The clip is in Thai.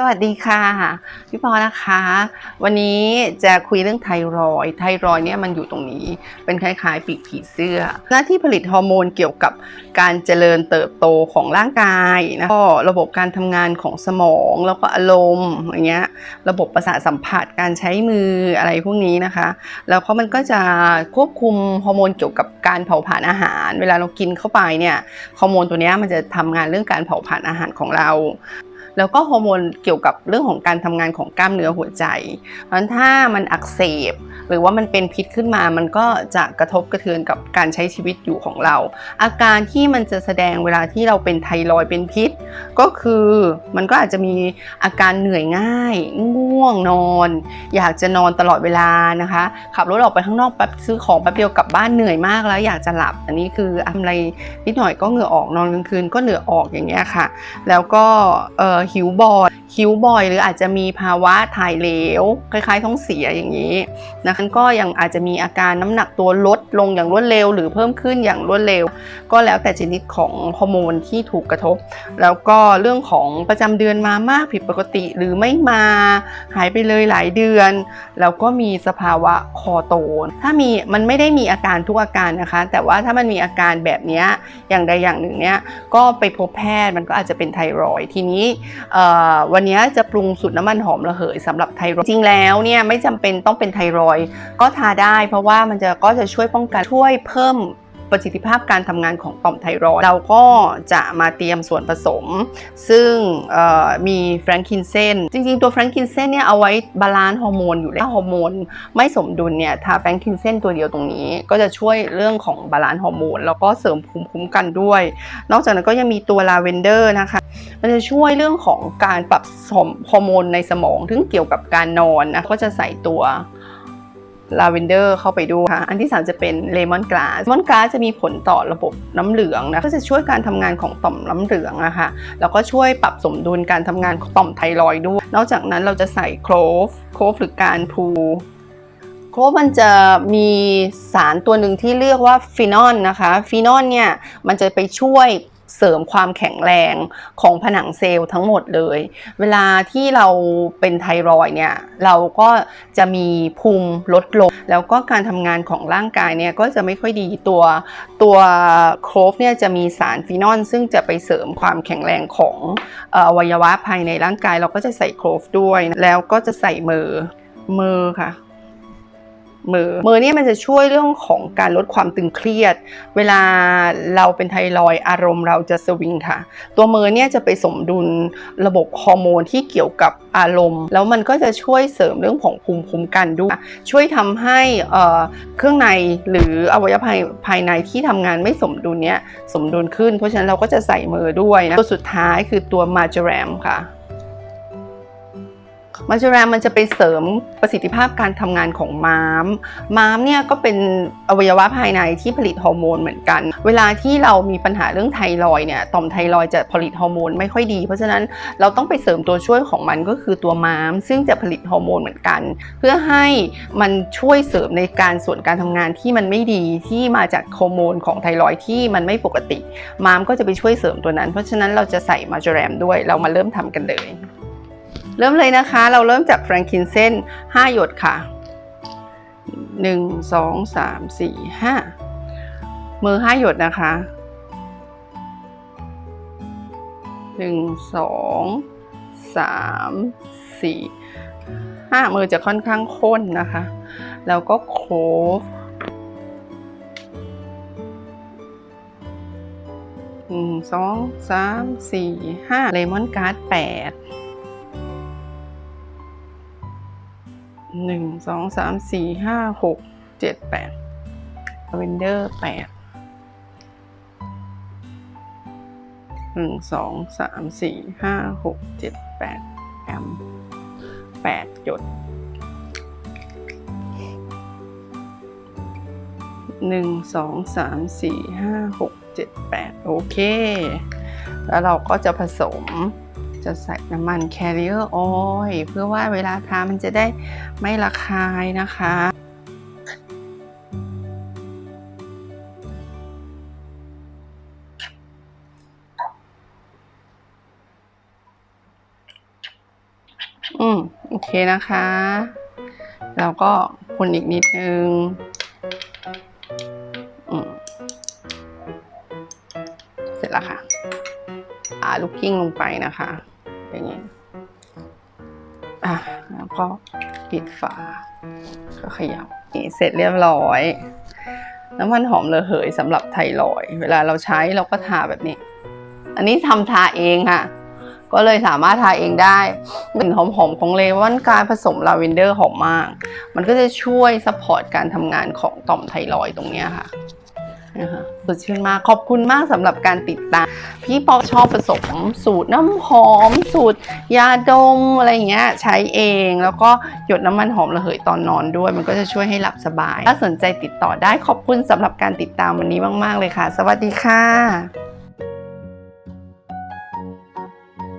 สวัสดีค่ะ พี่ปอนะคะ วันนี้จะคุยเรื่องไทรอยไทรอยเนี่ยมันอยู่ตรงนี้ เป็นคล้ายๆ ปีกผีเสื้อ หน้าที่ผลิตฮอร์โมนเกี่ยวกับการเจริญเติบโตของร่างกายนะก็ระบบการทำงานของสมองแล้วก็อารมณ์อย่างเงี้ยระบบประสาทสัมผัสการใช้มืออะไรพวกนี้นะคะ แล้วก็มันก็จะควบคุมฮอร์โมนเกี่ยวกับการเผาผลาญอาหาร เวลาเรากินเข้าไปเนี่ยฮอร์โมนตัวนี้มันจะทำงานเรื่องการเผาผลาญอาหารของเรา แล้วก็ฮอร์โมนเกี่ยวกับเรื่องของการทำงานของกล้ามเนื้อหัวใจเพราะฉะนั้นถ้ามันอักเสบ หรือว่ามันเป็นพิษขึ้นมา มันก็จะกระทบกระเทือนกับการใช้ชีวิตอยู่ของเรา อาการที่มันจะแสดงเวลาที่เราเป็นไทรอยเป็นพิษ ก็คือมันก็อาจจะมีอาการเหนื่อยง่าย ง่วงนอน อยากจะนอนตลอดเวลานะคะ ขับรถออกไปข้างนอกแป๊บซื้อของแป๊บเดียวกลับบ้านเหนื่อยมากแล้วอยากจะหลับ อันนี้คืออะไรนิดหน่อยก็เหงื่อออกนอนกลางคืนก็เหงื่อออกอย่างเงี้ยค่ะ แล้วก็เออหิวบ่อยหิวบ่อย หรืออาจจะมีภาวะถ่ายเหลว คล้ายๆท้องเสียอย่างนี้นะคะก็ยังอาจจะมีอาการน้ำหนักตัวลดลงอย่างรวดเร็ว หรือเพิ่มขึ้นอย่างรวดเร็ว ก็แล้วแต่ชนิดของฮอร์โมนที่ถูกกระทบ แล้วก็เรื่องของประจำเดือนมามากผิดปกติหรือไม่มาหายไปเลยหลายเดือน แล้วก็มีสภาวะคอโตนถ้ามีมันไม่ได้มีอาการทุกอาการนะคะ แต่ว่าถ้ามันมีอาการแบบนี้อย่างใดอย่างหนึ่งเนี้ยก็ไปพบแพทย์มันก็อาจจะเป็นไทรอยทีนี้วันนี้จะปรุงสูตรน้ำมันหอมระเหยสำหรับไทรอยจริงแล้วเนี่ยไม่จำเป็นต้องเป็นไทรอยก็ทาได้ เพราะว่ามันจะก็จะช่วยป้องกันช่วยเพิ่มประสิทธิภาพการทำงานของต่อมไทรอยเราก็จะมาเตรียมส่วนผสม ซึ่งมีแฟรงคินเซนจริงๆ ตัวแฟรงคินเซนเนี่ยเอาไว้บาลานซ์ฮอร์โมนอยู่แล้วถ้าฮอร์โมนไม่สมดุลเนี่ยทาแฟรงคินเซนตัวเดียวตรงนี้ ก็จะช่วยเรื่องของบาลานซ์ฮอร์โมนแล้วก็เสริมภูมิคุ้มกันด้วย นอกจากนั้นก็ยังมีตัวลาเวนเดอร์นะคะ มันจะช่วยเรื่องของการปรับสมฮอร์โมนในสมองถึงเกี่ยวกับการนอนนะก็จะใส่ตัวลาเวนเดอร์เข้าไปด้วยค่ะ อันที่ 3 จะเป็นเลมอนก a าสเลมอนก a าสจะมีผลต่อระบบน้ำเหลืองนะ ก็จะช่วยการทำงานของต่อมน้ำเหลืองอะค่ะ แล้วก็ช่วยปรับสมดุลการทำงานของต่อมไทรอยด์ด้วย นอกจากนั้นเราจะใส่โคลฟ โคลฟหรือการพู โคลฟมันจะมีสารตัวหนึ่งที่เรียกว่าฟีนอลนะคะฟีนอลเนี่ยมันจะไปช่วยเสริมความแข็งแรงของผนังเซลล์ทั้งหมดเลย เวลาที่เราเป็นไทรอยเนี่ย เราก็จะมีภูมิลดลง แล้วก็การทำงานของร่างกายเนี่ยก็จะไม่ค่อยดีตัวตัวโคลฟเนี่ยจะมีสารฟีนอลซึ่งจะไปเสริมความแข็งแรงของอวัยวะภายในร่างกาย เราก็จะใส่โคลฟด้วย แล้วก็จะใส่มือมือค่ะ มือ มือเนี่ยมันจะช่วยเรื่องของการลดความตึงเครียด เวลาเราเป็นไทรอยอารมณ์เราจะสวิงค่ะ ตัวมือเนี่ยจะไปสมดุลระบบฮอร์โมนที่เกี่ยวกับอารมณ์ แล้วมันก็จะช่วยเสริมเรื่องของภูมิคุ้มกันด้วย ช่วยทำให้เครื่องในหรืออวัยวะภายในที่ทำงานไม่สมดุลเนี่ยสมดุลขึ้น เพราะฉะนั้นเราก็จะใส่มือด้วยนะ ตัวสุดท้ายคือตัวมาจ r รมค่ะ มาจูแรมมันจะไปเสริมประสิทธิภาพการทำงานของม้าม ม้ามเนี่ยก็เป็นอวัยวะภายในที่ผลิตฮอร์โมนเหมือนกัน เวลาที่เรามีปัญหาเรื่องไทรอยเนี่ยต่อมไทรอยจะผลิตฮอร์โมนไม่ค่อยดี เพราะฉะนั้นเราต้องไปเสริมตัวช่วยของมันก็คือตัวม้าม ซึ่งจะผลิตฮอร์โมนเหมือนกัน เพื่อให้มันช่วยเสริมในการส่วนการทำงานที่มันไม่ดีที่มาจากฮอร์โมนของไทรอยที่มันไม่ปกติ ม้ามก็จะไปช่วยเสริมตัวนั้น เพราะฉะนั้นเราจะใส่มาจูแรมด้วยเรามาเริ่มทำกันเลย เริ่มเลยนะคะ เราเริ่มจากแฟรงคินเซน5 หยดค่ะ 1 2 3 4 5 มือ 5 หยดนะคะ 1 2 3 4 5 มือจะค่อนข้างข้นนะคะ แล้วก็โคฟหนึ่งสองสามสี่ห้าเลมอนการ์ดแปด หนึ่งสองสามสี่ห้าหกเจ็ดแปดเวนเดอร์แปดหนึ่งสองสามสี่ห้าหกเจ็ดแปดแอมแปดหยดหนึ่งสองสามสี่ห้าหกเจ็ดแปดโอเค แล้วเราก็จะผสม จะใส่น้ำมัน carrier oil เพื่อว่าเวลาทามันจะได้ไม่ระคายนะคะ อืม โอเคนะคะ แล้วก็คนอีกนิดนึงเสร็จแล้วค่ะ อ่าลูกกิ้งลงไปนะคะ อย่างนี้อะแล้วก็ปิดฝา ก็ขยับนี่เสร็จเรียบร้อย น้ำมันหอมระเหยสำหรับไทรอยเวลาเราใช้เราก็ทาแบบนี้ อันนี้ทำทาเองค่ะ ก็เลยสามารถทาเองได้กลิ่นหอมๆของเลมอนการผสมลาเวนเดอร์หอมมาก มันก็จะช่วยซัพพอร์ตการทำงานของต่อมไทรอยตรงเนี้ยค่ะ นะคะสดชื่นมากขอบคุณมากสำหรับการติดตาม พี่ปอชอบผสมสูตรน้ำหอม สูตร ยาดมอะไรเงี้ยใช้เองแล้วก็หยดน้ำมันหอมระเหยตอนนอนด้วย มันก็จะช่วยให้หลับสบาย ถ้าสนใจติดต่อได้ขอบคุณสำหรับการติดตามวันนี้มาก ๆ เลยค่ะ สวัสดีค่ะ